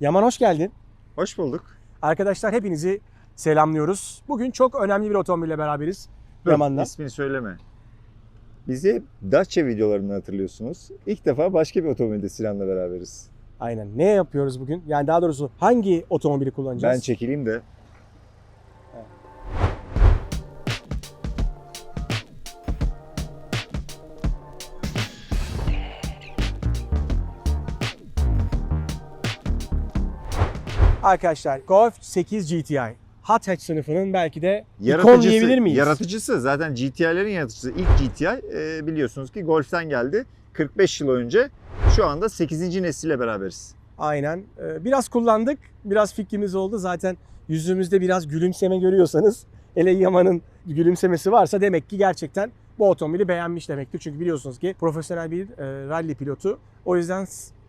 Yaman hoş geldin. Hoş bulduk. Arkadaşlar hepinizi selamlıyoruz. Bugün çok önemli bir otomobille beraberiz. Dur, Yaman'la. İsmini söyleme. Bizi Dacia videolarından hatırlıyorsunuz. İlk defa başka bir otomobilde Sinan'la beraberiz. Aynen. Ne yapıyoruz bugün? Yani daha doğrusu hangi otomobili kullanacağız? Ben çekileyim de. Arkadaşlar Golf 8 GTI. Hot hatch sınıfının belki de ikon Yaratıcısı, diyebilir miyiz? yaratıcısı zaten GTI'lerin yaratıcısı. İlk GTI e, biliyorsunuz ki Golf'ten geldi. 45 yıl önce şu anda 8. nesille beraberiz. Aynen. Ee, Biraz kullandık. Biraz fikrimiz oldu. Zaten yüzümüzde biraz gülümseme görüyorsanız hele Yaman'ın gülümsemesi varsa demek ki gerçekten bu otomobili beğenmiş demektir. Çünkü biliyorsunuz ki profesyonel bir e, rally pilotu. O yüzden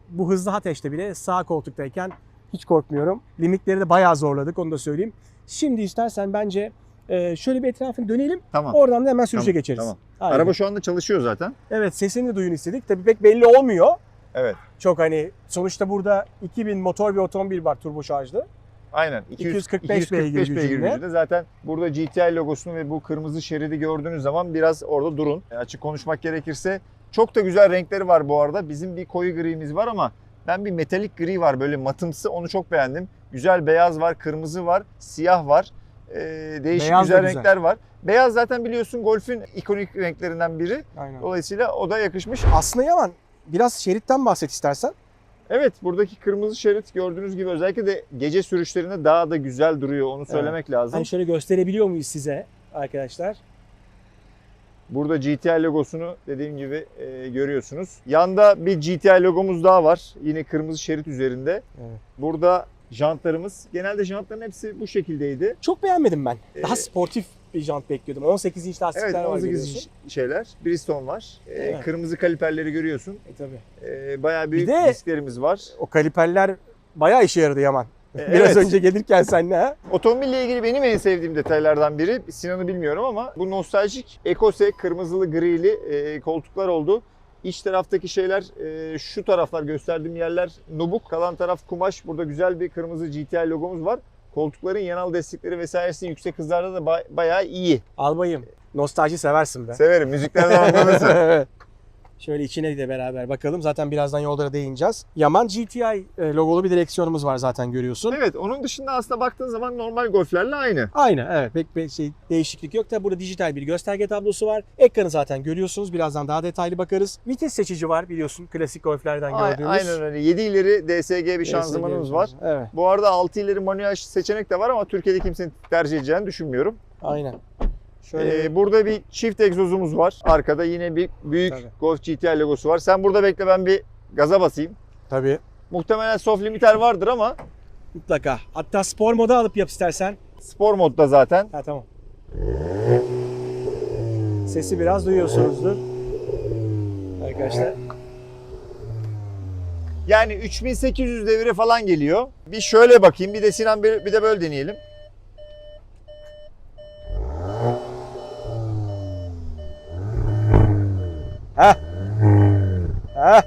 bu hızlı ateşte bile sağ koltuktayken hiç korkmuyorum. Limitleri de bayağı zorladık onu da söyleyeyim. Şimdi istersen bence e, şöyle bir etrafını dönelim. Tamam. Oradan da hemen sürüşe Tamam, geçeriz. tamam. Aynen. Araba şu anda çalışıyor zaten. Evet sesini de duyun istedik. Tabii pek belli olmuyor. Evet. Çok hani sonuçta burada 2000 motor bir otomobil var turbo şarjlı. Aynen. 245 beygir gücünde. gücünde. Zaten burada GTI logosunu ve bu kırmızı şeridi gördüğünüz zaman biraz orada durun. E, Açık konuşmak gerekirse çok da güzel renkleri var bu arada. Bizim bir koyu grimiz var ama ben bir metalik gri var böyle matımsı onu çok beğendim. Güzel beyaz var, kırmızı var, siyah var. E, değişik Beyaz güzel, güzel. renkler var. Beyaz zaten biliyorsun Golf'ün ikonik renklerinden biri. Aynen. Dolayısıyla o da yakışmış. Aslında Yaman biraz şeritten bahset istersen. Evet buradaki kırmızı şerit gördüğünüz gibi özellikle de gece sürüşlerinde daha da güzel duruyor onu söylemek lazım. Hani şöyle gösterebiliyor muyuz size arkadaşlar? Burada GTI logosunu dediğim gibi e, görüyorsunuz. Yanda bir GTI logomuz daha var. Yine kırmızı şerit üzerinde. Evet. Burada jantlarımız. Genelde jantların hepsi bu şekildeydi. Çok beğenmedim ben. Daha Ee, sportif bir jant bekliyordum. 18 inç lastikler Evet var 18 görüyorsun. inç şeyler. Bridgestone var. E, Evet. Kırmızı kaliperleri görüyorsun. E, tabii. E, bayağı büyük de- disklerimiz var. O kaliperler bayağı işe yaradı Yaman. E, Biraz evet. önce gelirken senle ha. Otomobille ilgili benim en sevdiğim detaylardan biri, Sinan'ı bilmiyorum ama bu nostaljik Ecose kırmızılı grili e, koltuklar oldu. İç taraftaki şeyler, e, şu taraflar gösterdiğim yerler nubuk, kalan taraf kumaş. Burada güzel bir kırmızı GTI logomuz var. Koltukların yanal destekleri vesairesi yüksek hızlarda da ba- bayağı iyi. Albayım. Nostalji seversin be. Severim, müziklerden anlamışsın. Şöyle içine de beraber bakalım. Zaten birazdan yollara değineceğiz. Yaman GTI e, logolu bir direksiyonumuz var zaten görüyorsun. evet, onun dışında aslında baktığın zaman normal golflerle aynı. Aynı evet pek bir şey değişiklik yok da burada dijital bir gösterge tablosu var. Ekranı zaten görüyorsunuz. Birazdan daha detaylı bakarız. Vites seçici var biliyorsun klasik golflerden gördüğümüz. Aynen öyle. 7 ileri DSG bir şanzımanımız var. Evet Bu arada 6 ileri manuel seçenek de var ama Türkiye'de kimsenin tercih edeceğini düşünmüyorum. aynen. Şöyle Ee, burada bir çift egzozumuz var. Arkada yine bir büyük Tabii. Golf GTI logosu var. Sen burada bekle ben bir gaza basayım. tabii Muhtemelen soft limiter vardır ama mutlaka. Hatta spor moda alıp yap istersen. spor modda zaten. Ha tamam. Sesi biraz duyuyorsunuzdur. Arkadaşlar. Yani 3800 devire falan geliyor. Bir şöyle bakayım bir de Sinan bir, bir de böyle deneyelim. Heh. Heh.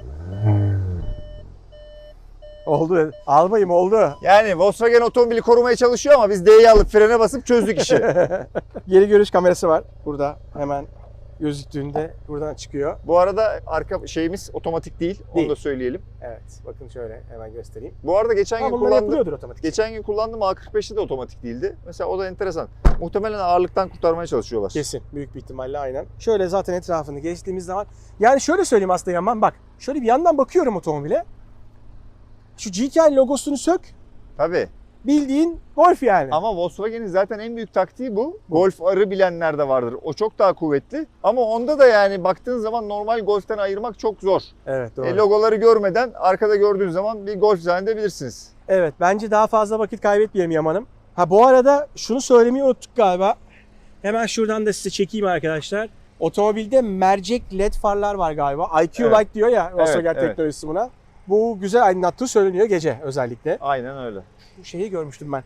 Oldu. Albayım oldu. Yani Volkswagen otomobili korumaya çalışıyor ama biz D'yi alıp frene basıp çözdük işi. Geri görüş kamerası var. Burada hemen gözüktüğünde buradan çıkıyor. Bu arada arka şeyimiz otomatik değil. Onu Değil. da söyleyelim. Evet. Bakın şöyle hemen göstereyim. Bu arada geçen Ama gün kullandım. otomatik. Geçen gün kullandığım A45'te de otomatik değildi. Mesela o da enteresan. Muhtemelen ağırlıktan kurtarmaya çalışıyorlar. Kesin. Büyük bir ihtimalle aynen. Şöyle zaten etrafını geçtiğimiz zaman. Yani şöyle söyleyeyim aslında Yaman bak. Şöyle bir yandan bakıyorum otomobile. Şu GTI logosunu sök. Tabii. Bildiğin Golf yani. Ama Volkswagen'in zaten en büyük taktiği bu. Golf arı bilenler de vardır. O çok daha kuvvetli. Ama onda da yani baktığın zaman normal Golf'ten ayırmak çok zor. Evet doğru. E, logoları görmeden arkada gördüğün zaman bir Golf zannedebilirsiniz. Evet bence daha fazla vakit kaybetmeyelim Yaman'ım. Ha bu arada şunu söylemeyi unuttuk galiba. Hemen şuradan da size çekeyim arkadaşlar. Otomobilde mercek led farlar var galiba. IQ Evet. Light diyor ya Volkswagen Evet, evet. teknolojisi buna. Bu güzel aydınlattığı söyleniyor gece özellikle. Aynen öyle. Şeyi görmüştüm ben.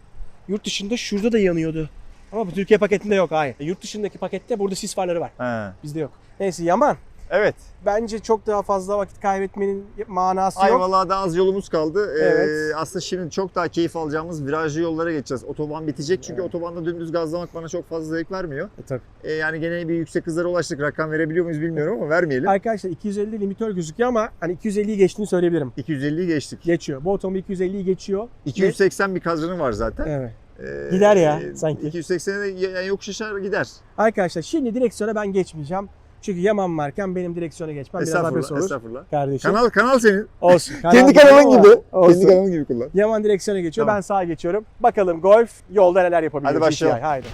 Yurt dışında şurada da yanıyordu. Ama bu Türkiye paketinde yok hayır. Yurt dışındaki pakette burada sis farları var. He. Bizde yok. Neyse Yaman. Evet. Bence çok daha fazla vakit kaybetmenin manası yok. Ayvalık'a da az yolumuz kaldı. Ee, Evet. aslında şimdi çok daha keyif alacağımız virajlı yollara geçeceğiz. Otoban bitecek çünkü Evet. otobanda dümdüz gazlamak bana çok fazla zevk vermiyor. E, tabii. Ee, yani gene bir yüksek hızlara ulaştık. Rakam verebiliyor muyuz bilmiyorum ama vermeyelim. Arkadaşlar 250 limitör gözüküyor ama hani 250'yi geçtiğini söyleyebilirim. 250'yi geçtik. Geçiyor. Bu otomobil 250'yi geçiyor. 280 bir kadranı var zaten. Evet. Ee, Gider ya, sanki. 280'e de yokuş aşağı gider. Arkadaşlar şimdi direksiyona ben geçmeyeceğim. Çünkü Yaman varken benim direksiyona geçmem biraz abes olur. estağfurullah. Kardeşim. Kanal kanal senin. Olsun. Kendi Kanal kanalın ama gibi. Olsun. Kendi kanalın gibi kullan. Yaman direksiyona geçiyor. Tamam. Ben sağa geçiyorum. Bakalım Golf yolda neler yapabiliyor. Hadi başlayalım. GTI, Haydi.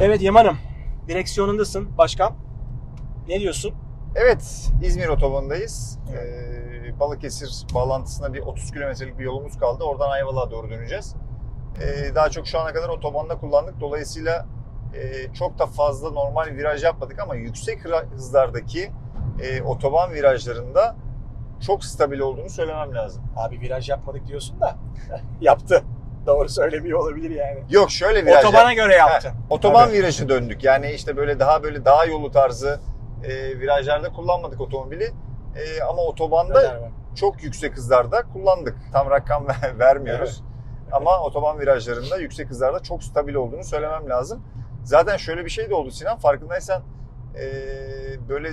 Evet Yaman'ım. Direksiyonundasın başkan. Ne diyorsun? Evet, İzmir otobanındayız. Ee, Balıkesir bağlantısına bir 30 kilometrelik bir yolumuz kaldı. Oradan Ayvalık'a doğru döneceğiz. Ee, daha çok şu ana kadar otobanda kullandık. Dolayısıyla e, çok da fazla normal viraj yapmadık ama yüksek hızlardaki e, otoban virajlarında çok stabil olduğunu söylemem lazım. Abi viraj yapmadık diyorsun da yaptı. Doğru söylemiyor olabilir yani. Yok şöyle viraj Otobana göre yaptı. Otoban Tabii. virajı döndük. Yani işte böyle daha böyle dağ yolu tarzı e, virajlarda kullanmadık otomobili. E, ama otobanda çok yüksek hızlarda kullandık. Tam rakam ver- vermiyoruz. Ama otoban virajlarında yüksek hızlarda çok stabil olduğunu söylemem lazım. Zaten şöyle bir şey de oldu Sinan farkındaysan e, böyle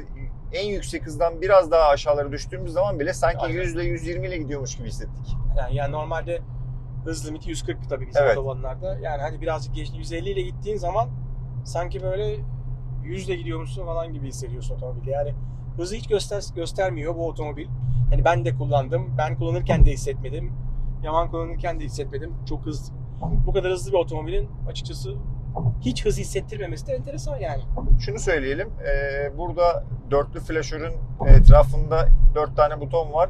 en yüksek hızdan biraz daha aşağılara düştüğümüz zaman bile sanki Aynen. 100 ile 120 ile gidiyormuş gibi hissettik. Yani, yani normalde hız limiti 140 tabii bizim Evet. otobanlarda. Yani hadi birazcık geçti 150 ile gittiğin zaman sanki böyle 100 ile gidiyormuşsun falan gibi hissediyorsun otomobil. Yani hızı hiç göster göstermiyor bu otomobil. Yani ben de kullandım. Ben kullanırken de hissetmedim. Yaman kullanırken de hissetmedim. Çok hızlı. Bu kadar hızlı bir otomobilin açıkçası hiç hız hissettirmemesi de enteresan yani. Şunu söyleyelim. e, burada dörtlü flaşörün etrafında dört tane buton var.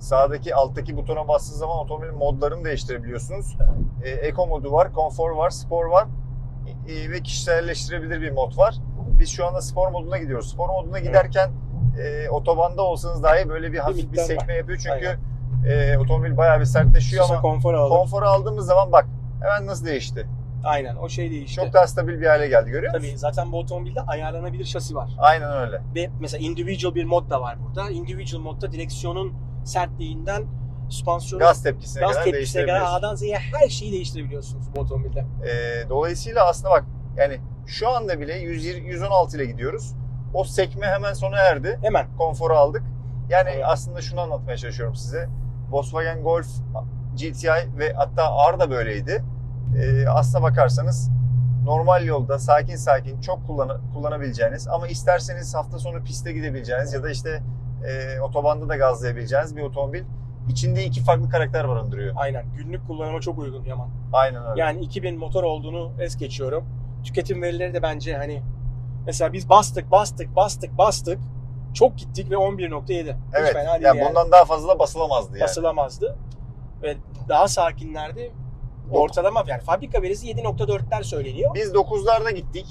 Sağdaki alttaki butona bastığınız zaman otomobilin modlarını değiştirebiliyorsunuz. E, Eco modu var, konfor var, spor var e, ve kişiselleştirebilir bir mod var. Biz şu anda spor moduna gidiyoruz. Spor moduna giderken e, otobanda olsanız dahi böyle bir hafif bir miktar var. sekme yapıyor çünkü e, otomobil bayağı bir sertleşiyor Susa ama konfor konforu aldığımız zaman bak hemen nasıl değişti. Aynen o şey değişti. Çok daha stabil bir hale geldi görüyor musun? Tabii zaten bu otomobilde ayarlanabilir şasi var. Aynen öyle. Ve mesela individual bir mod da var burada. Individual modda direksiyonun sertliğinden süspansiyonun Gaz tepkisine gaz kadar tepkisine kadar değiştirebiliyorsun. A'dan Z'ye her şeyi değiştirebiliyorsunuz bu otomobilde. Ee, dolayısıyla aslında bak yani şu anda bile 120, 116 ile gidiyoruz. O sekme hemen sona erdi. Hemen. Konforu aldık. Yani Evet. aslında şunu anlatmaya çalışıyorum size. Volkswagen Golf GTI ve hatta R da böyleydi. Ee, aslına bakarsanız normal yolda sakin sakin çok kullan kullanabileceğiniz ama isterseniz hafta sonu piste gidebileceğiniz ya da işte e, otobanda da gazlayabileceğiniz bir otomobil. İçinde iki farklı karakter barındırıyor. Aynen. Günlük kullanıma çok uygun Yaman. Aynen öyle. Yani 2000 motor olduğunu es geçiyorum. Tüketim verileri de bence hani mesela biz bastık bastık bastık bastık çok gittik ve 11.7. Hiç evet. fena değil Yani yani. bundan daha fazla basılamazdı yani. basılamazdı. Ve daha sakinlerdi. Ortalama yani fabrika verisi 7.4'ler söyleniyor. Biz 9'larda gittik.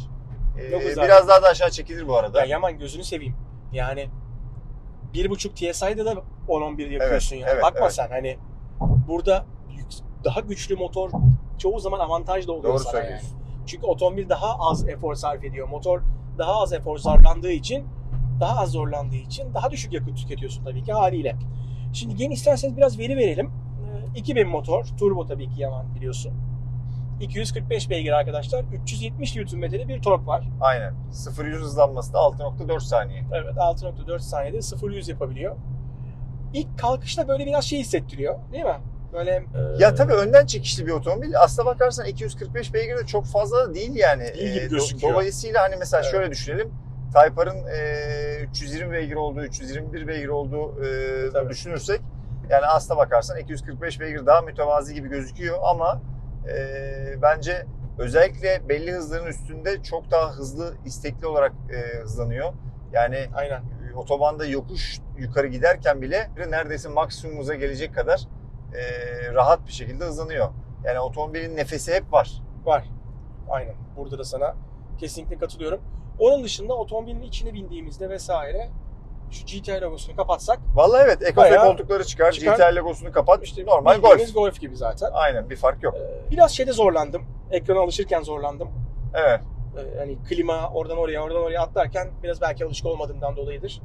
Ee, 9'larda. biraz daha da aşağı çekilir bu arada. Ya Yaman gözünü seveyim. Yani 1.5 TSI'da da 10-11 yapıyorsun Evet, yani. evet, Bakma evet. sen hani burada daha güçlü motor çoğu zaman avantaj da oluyor Doğru sana söylüyorsun. yani. Çünkü otomobil daha az efor sarf ediyor. Motor daha az efor sarflandığı için daha az zorlandığı için daha düşük yakıt tüketiyorsun tabii ki haliyle. Şimdi gelin isterseniz biraz veri verelim. Ee, 2000 motor, turbo tabii ki Yaman biliyorsun. 245 beygir arkadaşlar. 370 Nm'de bir tork var. Aynen. 0-100 hızlanması da 6.4 saniye. Evet 6.4 saniyede 0-100 yapabiliyor. İlk kalkışta böyle biraz şey hissettiriyor değil mi? Böyle e, Ya tabii önden çekişli bir otomobil. Aslına bakarsan 245 beygir de çok fazla da değil yani. Değil gibi Ee, gözüküyor. Dolayısıyla hani mesela Evet. şöyle düşünelim. Type R'ın e, 320 beygir olduğu, 321 beygir olduğu e, Tabii. düşünürsek yani aslına bakarsan 245 beygir daha mütevazi gibi gözüküyor ama e, bence özellikle belli hızların üstünde çok daha hızlı, istekli olarak e, hızlanıyor. Yani aynen. otobanda yokuş yukarı giderken bile neredeyse maksimumuza gelecek kadar e, rahat bir şekilde hızlanıyor. Yani otomobilin nefesi hep var. Var. Aynen. Burada da sana kesinlikle katılıyorum. Onun dışında otomobilin içine bindiğimizde vesaire şu GTI logosunu kapatsak Vallahi evet Bayağı koltukları çıkar, çıkar. GTI logosunu kapat. işte normal Golf. golf gibi zaten. Aynen bir fark yok. Ee, Biraz şeyde zorlandım. Ekrana alışırken zorlandım. Evet. Ee, hani klima oradan oraya oradan oraya atlarken biraz belki alışık olmadığımdan dolayıdır.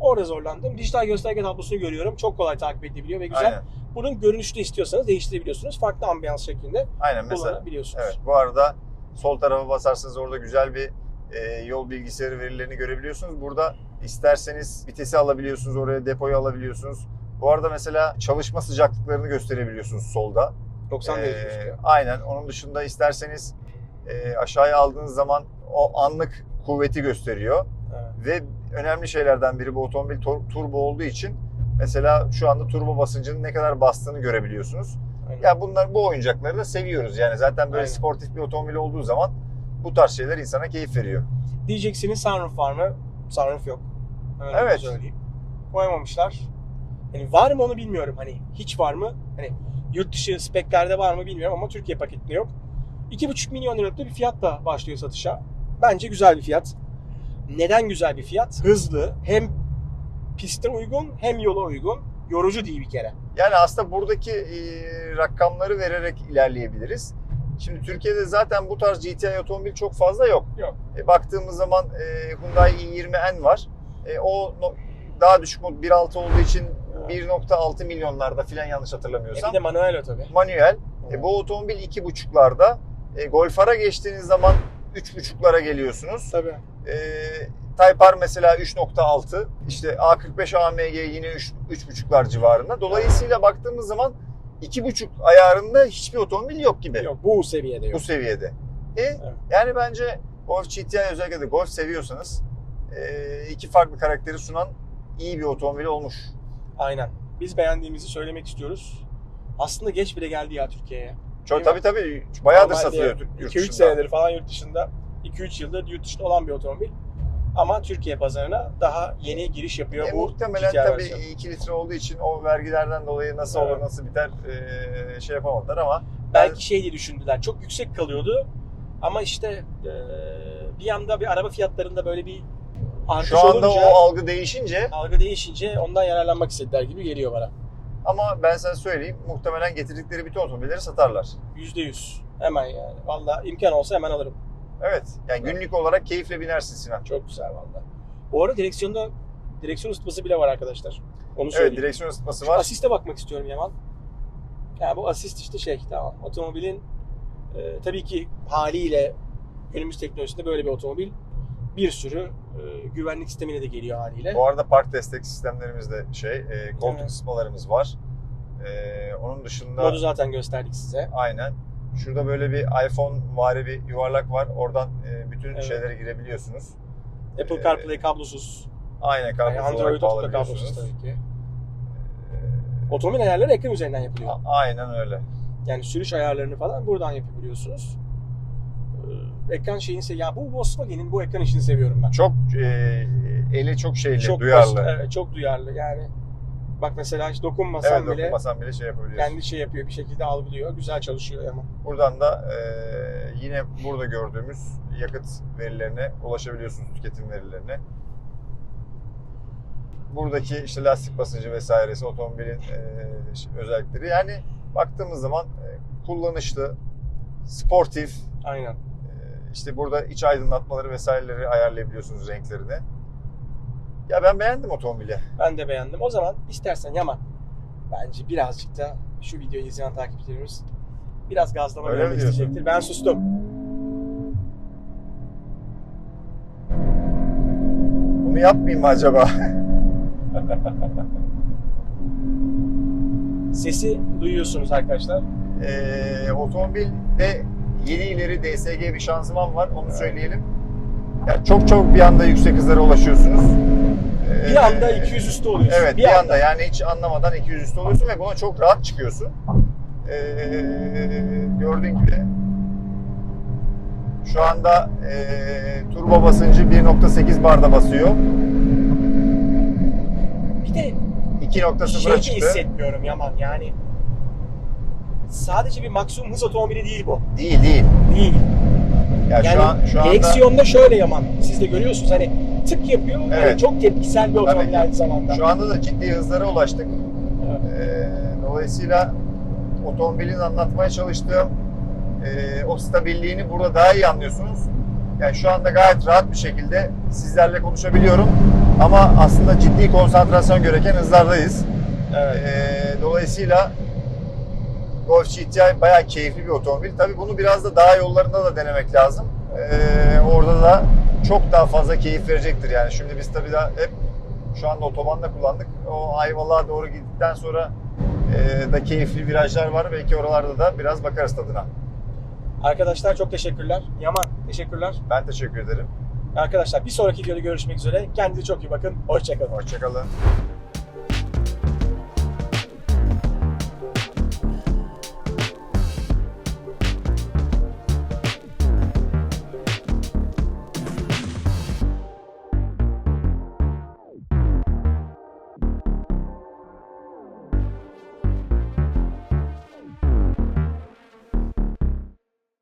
Orada zorlandım. Dijital gösterge tablosunu görüyorum. Çok kolay takip edilebiliyor ve güzel. Aynen. Bunun görünüşünü istiyorsanız değiştirebiliyorsunuz. Farklı ambiyans şeklinde Aynen mesela. kullanabiliyorsunuz. Evet. Bu arada sol tarafa basarsanız orada güzel bir e, yol bilgisayarı verilerini görebiliyorsunuz. Burada isterseniz vitesi alabiliyorsunuz, oraya depoyu alabiliyorsunuz. Bu arada mesela çalışma sıcaklıklarını gösterebiliyorsunuz solda. 90 derece Ee, aynen. Onun dışında isterseniz e, aşağıya aldığınız zaman o anlık kuvveti gösteriyor. Evet. Ve önemli şeylerden biri bu otomobil turbo olduğu için mesela şu anda turbo basıncının ne kadar bastığını görebiliyorsunuz. Aynen. Ya bunlar bu oyuncakları da seviyoruz. Yani zaten böyle Aynen. sportif bir otomobil olduğu zaman bu tarz şeyler insana keyif veriyor. Diyeceksiniz sunroof var mı? Sunroof yok. Hemen Evet. söyleyeyim. Koymamışlar. Yani var mı onu bilmiyorum. Hani hiç var mı? Hani yurt dışı speklerde var mı bilmiyorum ama Türkiye paketinde yok. 2,5 milyon liralık bir fiyatla başlıyor satışa. Bence güzel bir fiyat. Neden güzel bir fiyat? Hızlı, hem piste uygun hem yola uygun. Yorucu değil bir kere. Yani aslında buradaki e, rakamları vererek ilerleyebiliriz. Şimdi Türkiye'de zaten bu tarz GTI otomobil çok fazla yok. Yok. E, baktığımız zaman e, Hyundai i20N var. E, o no- daha düşük mod 1.6 olduğu için 1.6 milyonlarda falan yanlış E hatırlamıyorsam. bir de manuel o tabii. Manuel. E, bu otomobil 2.5'larda. E, Golf R'a geçtiğiniz zaman 3.5'lara geliyorsunuz. Tabii. E, Type R mesela 3.6. İşte A45 AMG yine 3 3.5'lar civarında. Dolayısıyla baktığımız zaman 2.5 ayarında hiçbir otomobil yok gibi Yok bu seviyede yok. bu seviyede. E, yani bence Golf GTI özellikle de Golf seviyorsanız e, iki farklı karakteri sunan iyi bir otomobil olmuş. Aynen. Biz beğendiğimizi söylemek istiyoruz. Aslında geç bile geldi ya Türkiye'ye. Çok tabii tabii bayağıdır satılıyor yurt 2-3 dışında. senedir falan yurt dışında. 2-3 yıldır yurt dışında olan bir otomobil. Ama Türkiye pazarına daha yeni giriş yapıyor E, bu muhtemelen GTI tabii versiyonu. 2 litre olduğu için o vergilerden dolayı nasıl Evet. olur nasıl biter e, şey yapamadılar ama Belki şey diye düşündüler. Çok yüksek kalıyordu. Ama işte e, bir anda bir araba fiyatlarında böyle bir artış şu anda olunca, o algı değişince algı değişince ondan yararlanmak istediler gibi geliyor bana. ama ben sana söyleyeyim muhtemelen getirdikleri bütün otomobilleri satarlar. %100. Hemen yani. Valla imkan olsa hemen alırım. Evet. Yani günlük olarak keyifle binersin Sinan. Çok güzel valla. Bu arada direksiyonda direksiyon ısıtması bile var arkadaşlar. Onu Evet söyleyeyim. direksiyon ısıtması Şu var. asiste bakmak istiyorum Yaman. Ya bu asist işte şey tamam. Otomobilin e, tabii ki haliyle günümüz teknolojisinde böyle bir otomobil bir sürü e, güvenlik sistemine de geliyor haliyle. Bu arada park destek sistemlerimiz de şey, e, koltuk Evet. ısıtmalarımız var. E, onun dışında Modu zaten gösterdik size. aynen. Şurada böyle bir iPhone vari bir yuvarlak var. Oradan e, bütün Evet. şeylere girebiliyorsunuz. Apple Ee, CarPlay kablosuz. Aynen Yani kablosuz Android olarak kablosuz tabii ki. Otomobil ayarları ekran üzerinden yapılıyor. A- Aynen öyle. Yani sürüş ayarlarını falan buradan yapabiliyorsunuz. Ee, Ekran şeyini se ya bu Volkswagen'in bu ekran işini seviyorum ben. Çok e, eli çok şeyli, çok duyarlı. basit, evet, çok duyarlı yani. Bak mesela hiç dokunmasan Evet bile dokunmasan bile şey yapabiliyorsun. kendi şey yapıyor bir şekilde algılıyor. Güzel çalışıyor ama. Buradan da e, yine burada gördüğümüz yakıt verilerine ulaşabiliyorsunuz, tüketim verilerine. Buradaki işte lastik basıncı vesairesi otomobilin e, özellikleri. Yani baktığımız zaman e, kullanışlı, sportif, Aynen. e, işte burada iç aydınlatmaları vesaireleri ayarlayabiliyorsunuz renklerini. Ya ben beğendim otomobili. Ben de beğendim. O zaman istersen Yaman bence birazcık da şu videoyu izleyen takipçilerimiz biraz gazlama Öyle diyorsun? isteyecektir. Ben sustum. Bunu yapmayayım mı acaba? Sesi duyuyorsunuz arkadaşlar. Ee, otomobilde 7 ileri DSG bir şanzıman var onu söyleyelim. Yani çok çok bir anda yüksek hızlara ulaşıyorsunuz. Ee, Bir anda 200 üstü oluyorsun. Evet bir, anda. yani hiç anlamadan 200 üstü oluyorsun ve buna çok rahat çıkıyorsun. Ee, gördüğün gibi şu anda ee, turbo basıncı 1.8 barda basıyor. Bir de 2.0'a şey çıktı. hissetmiyorum Yaman yani. Sadece bir maksimum hız otomobili değil bu. Değil değil. Değil. Ya Yani şu an şu anda direksiyonda şöyle Yaman. Siz de görüyorsunuz hani tık yapıyor. Yani Evet. çok tepkisel bir otomobil aynı zamanda. Şu anda da ciddi hızlara ulaştık. Evet. Ee, dolayısıyla otomobilin anlatmaya çalıştığım e, o stabilliğini burada daha iyi anlıyorsunuz. Yani şu anda gayet rahat bir şekilde sizlerle konuşabiliyorum. Ama aslında ciddi konsantrasyon gereken hızlardayız. Evet. Ee, dolayısıyla Golf GTI bayağı keyifli bir otomobil. Tabii bunu biraz da dağ yollarında da denemek lazım. Ee, orada da çok daha fazla keyif verecektir yani. Şimdi biz tabii daha hep şu anda otobanda kullandık. O Ayvalık'a doğru gittikten sonra e, da keyifli virajlar var. Belki oralarda da biraz bakarız tadına. Arkadaşlar çok teşekkürler. Yaman teşekkürler. Ben teşekkür ederim. Arkadaşlar bir sonraki videoda görüşmek üzere. Kendinize çok iyi bakın. Hoşçakalın. Hoşçakalın.